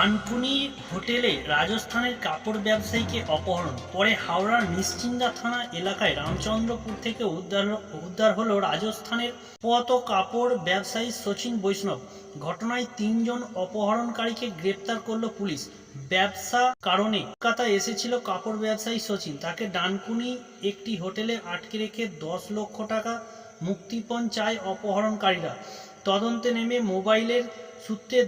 ডানকুনি হোটেলে রাজস্থানের কাপড় ব্যবসায়ীকে অপহরণ। পরে হাওড়ার নিশ্চিন্দা থানা এলাকায় রামচন্দ্রপুর থেকে উদ্ধার উদ্ধার হলো রাজস্থানের পত কাপড় ব্যবসায়ী সচিন বৈষ্ণব। ঘটনায় তিনজন অপহরণকারীকে গ্রেপ্তার করল পুলিশ। ব্যবসা কারণে কলকাতা এসেছিল কাপড় ব্যবসায়ী সচিন। তাকে ডানকুনি একটি হোটেলে আটকে রেখে দশ লক্ষ টাকা মুক্তিপণ চায় অপহরণকারীরা। তদন্তে নেমে মোবাইলের সূত্রে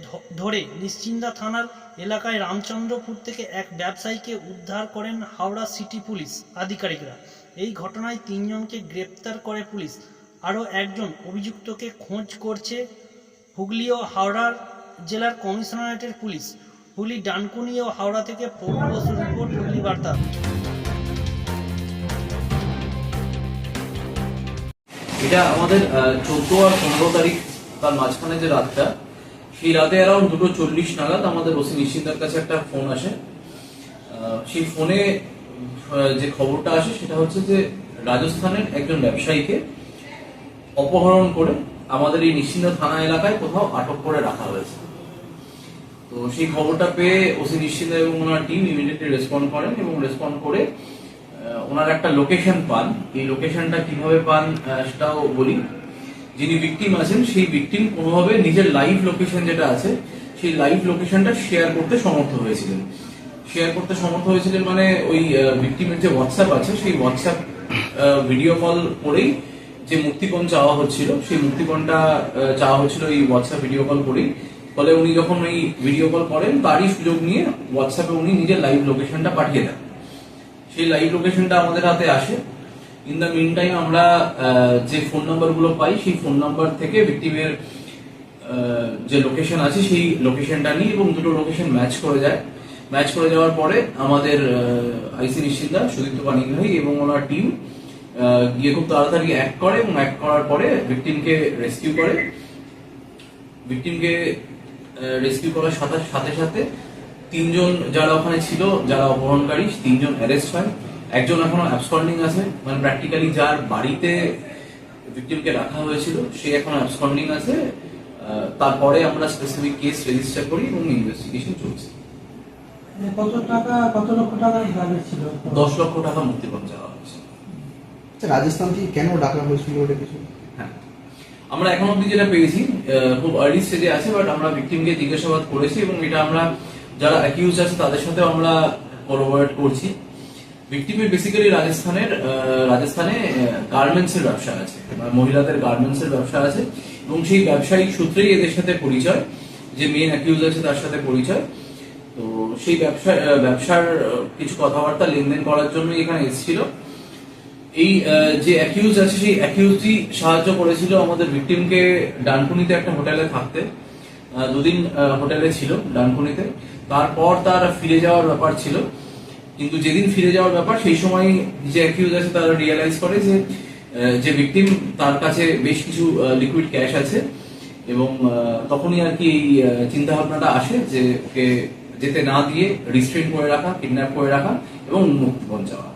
ধরে নিশ্চিন্দা থানার এলাকায় রামচন্দ্রপুর থেকে এক ব্যবসায়ীকে উদ্ধার করেন হাওড়া সিটি পুলিশ আধিকারিকরা। এই ঘটনায় তিনজনকে গ্রেপ্তার করে পুলিশ। আরও একজন অভিযুক্তকে খোঁজ করছে হুগলি ও হাওড়ার জেলার কমিশনারেটের পুলিশ। হুগলি, ডানকুনি ও হাওড়া থেকে প্রভু রিপোর্ট, হুগলি বার্তা। এটা আমাদের চোদ্দ আর পনেরো তারিখ তার মাঝখানে যে রাতটা সেই রাতে অ্যারাউন্ড দুটো চল্লিশ নাগাদ আমাদের ওসি নিশ্চিন্তার কাছে একটা ফোন আসে। সেই ফোনে যে খবরটা আসে সেটা হচ্ছে যে রাজস্থানের একজন ব্যবসায়ীকে অপহরণ করে আমাদের এই নিশ্চিন্ত থানা এলাকায় কোথাও আটক করে রাখা হয়েছে। তো সেই খবরটা পেয়ে ওসি নিশ্চিন্ত এবং ওনার টিম ইমিডিয়েটলি রেসপন্ড করেন এবং রেসপন্ড করে ওনার একটা লোকেশন পান। এই লোকেশনটা কীভাবে পান সেটাও বলি। যিনি ভিকটিম আছেন, সেই ভিকটিম কোনোভাবে নিজের লাইভ লোকেশন যেটা আছে, সেই লাইভ লোকেশনটা শেয়ার করতে সমর্থ হয়েছিলেন। শেয়ার করতে সমর্থ হয়েছিলেন মানে ওই ভিকটিমের যে হোয়াটসঅ্যাপ আছে, সেই হোয়াটসঅ্যাপ ভিডিও কল করেই যে মুক্তিপণ চাওয়া হচ্ছিল, সেই মুক্তিপণটা চাওয়া হচ্ছিল এই হোয়াটসঅ্যাপ ভিডিও কল করেই। ফলে উনি যখন ওই ভিডিও কল করেন, তারই সুযোগ নিয়ে হোয়াটসঅ্যাপে উনি নিজের লাইভ লোকেশনটা পাঠিয়ে দেন। সেই লাইভ লোকেশনটা আমাদের হাতে আসে। ইন দ্য মিন টাইম আমরা যে ফোন নাম্বারগুলো পাই, সেই ফোন নাম্বার থেকে ভিক্টিমের যে লোকেশন আছে, সেই লোকেশনটা নিই এবং দুটো লোকেশন ম্যাচ করে যায়। ম্যাচ করে যাওয়ার পরে আমাদের আইসি নিশ্চিন্দা সুদীপ্ত পানিগ্রাহী এবং ওনার টিম গিয়ে খুব তাড়াতাড়ি অ্যাক্ট করে এবং অ্যাক্ট করার পরে ভিকটিমকে রেস্কিউ করে। ভিকটিমকে রেস্কিউ করার সাথে সাথে সাথে তিনজন যারা ওখানে ছিল, যারা অপহরণকারী, তিনজন অ্যারেস্ট হয়। একজন এখনও অ্যাবসকন্ডিং আছে মানে প্র্যাকটিক্যালি যার বাড়িতে ভিকটিমকে রাখা হয়েছিল সে এখন অ্যাবসকন্ডিং আছে। তারপরে আমরা স্পেসিফিক কেস রেজিস্টার করি এবং ইনভেস্টিগেশন চলছে। মানে কত টাকা কত লক্ষ টাকা ছিল? দশ লক্ষ টাকা মুক্তিপণ চাওয়া হয়েছে। আচ্ছা রাজস্থান থেকে কেন ডাকা হয়েছিল ওটা কিছু? হ্যাঁ। আমরা এখন অব্দি যেটা পেয়েছি খুব আর্লি স্টেজে আছে বাট আমরা ভিকটিমকে জিজ্ঞাসাবাদ করেছি এবং এটা আমরা যারা অ্যাকিউজ আছে তাদের সাথেও আমরা কোলাবোরেট করছি। ভিকটিমের বেসিক্যালি রাজস্থানের রাজস্থানে গার্মেন্টস এর ব্যবসা আছে মহিলাদের গার্মেন্টস এর ব্যবসা আছে, এবং সেই ব্যবসায়িক সূত্রেই এদের সাথে পরিচয়, যে মেন অ্যাকিউজ আছে তার সাথে পরিচয়। তো সেই ব্যবসা ব্যবসার কিছু কথাবার্তা লেনদেন করার জন্য এখানে এসেছিল। এই যে অ্যাকিউজ আছে, সেই অ্যাকিউজই সাহায্য করেছিল আমাদের ভিকটিমকে ডানকুনিতে একটা হোটেলে থাকতে। দুদিন হোটেলে ছিল ডানকুনিতে। তারপর তার ফিরে যাওয়ার ব্যাপার ছিল। কিন্তু যেদিন ফিরে যাওয়ার ব্যাপার সেই সময় যে অ্যাকিউজ আছে তারা রিয়েলাইজ করে যে যে ভিকটিম তার কাছে বেশ কিছু লিকুইড ক্যাশ আছে এবং তখনই আর কি এই চিন্তা ভাবনাটা আসে যে ওকে যেতে না দিয়ে রিস্ট্রেন করে রাখা কিডন্যাপ করে রাখা এবং মুক্তিপণ চাওয়া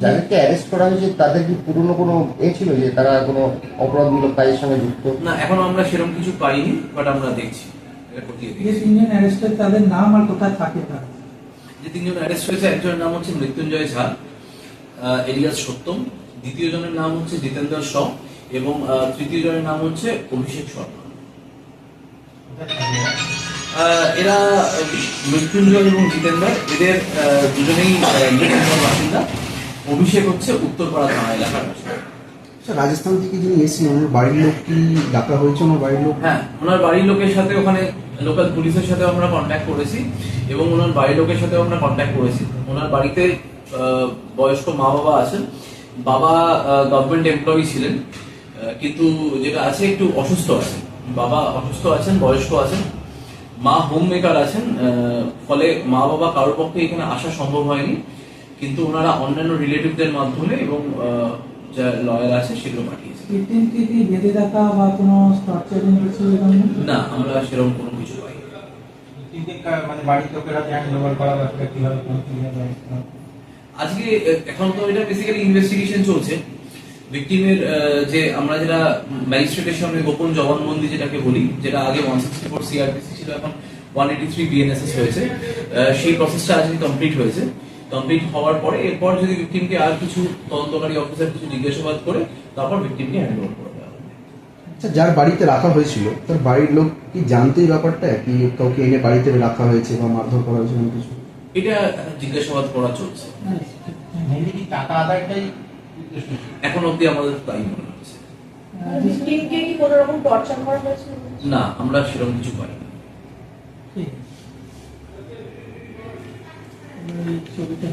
যাদেরকে অ্যারেস্ট করা হয়েছে তাদের কি পুরনো কোনো এ ছিল যে তারা কোনো অপরাধমূলক কাজের সঙ্গে যুক্ত? না এখন আমরা সেরকম কিছু পাইনি বাট আমরা দেখছি। এটা খতিয়ে যে দেখছি তিনজন অ্যারেস্টেড তাদের নাম আর কোথায় থাকে তারা? যে তিনজন অ্যারেস্ট হয়েছে একজনের নাম হচ্ছে মৃত্যুঞ্জয় ঝা আহ, এলিয়াস সত্যম দ্বিতীয় জনের নাম হচ্ছে জিতেন্দ্র শ এবং তৃতীয় জনের নাম হচ্ছে অভিষেক শর্মা। এরা মৃত্যুঞ্জয় এবং জিতেন্দ্র এদের দুজনেই বাসিন্দা। অভিষেক হচ্ছে উত্তরপাড়া থানা এলাকার আচ্ছা রাজস্থান থেকে যিনি এসেছিলেন ওনার বাড়ির লোক কি ডাকা হয়েছে? ওনার বাড়ির লোক? হ্যাঁ ওনার বাড়ির লোকের সাথে ওখানে লোকাল পুলিশের সাথে আমরা কন্ট্যাক্ট করেছি এবং ওনার বাড়ির লোকের সাথেও আমরা কন্ট্যাক্ট করেছি। ওনার বাড়িতে বয়স্ক মা বাবা আছেন। বাবা গভর্নমেন্ট এমপ্লয়ি ছিলেন কিন্তু যেটা আছে একটু অসুস্থ আছেন। বাবা অসুস্থ আছেন বয়স্ক আছেন। মা হোম মেকার আছেন ফলে মা বাবা কারোর পক্ষে এখানে আসা সম্ভব হয়নি। কিন্তু ওনারা অন্যান্য রিলেটিভদের মাধ্যমে এবং যা লয়ার আছে সেগুলো পাঠিয়েছে? না আমরা সেরকম কোনো মানে বাড়ির লোকেরা ওভার করা আজকে এখন তো এটা বেসিক্যালি ইনভেস্টিগেশন চলছে। ভিকটিমের যে আমরা যেটা ম্যাজিস্ট্রেটের সামনে গোপন জবানবন্দি যেটাকে বলি, যেটা আগে ওয়ান সিক্সটি ফোর সিআরপিসি ছিল, এখন ওয়ান এইটি থ্রি বিএনএসএস হয়েছে। সেই প্রসেসটা আজকে কমপ্লিট হয়েছে। কমপ্লিট হওয়ার পরে এরপর যদি ভিকটিমকে আর কিছু তদন্তকারী অফিসার কিছু জিজ্ঞাসাবাদ করে, তারপর ভিকটিমকে হ্যান্ড ওভার যার বাড়িতে রাখা হয়েছিল তার বাড়ির লোক কি জানতো এই ব্যাপারটা? কি কাউকে এনে বাড়িতে রাখা হয়েছে বা মারধর করা হয়েছে কিছু? এটা জিজ্ঞাসাবাদ করা চলছে। টাকা আদায়টাই এখন অবধি আমাদের তাই মনে হচ্ছে। হয়েছিল না আমরা সেরকম কিছু পাই না ছবিটা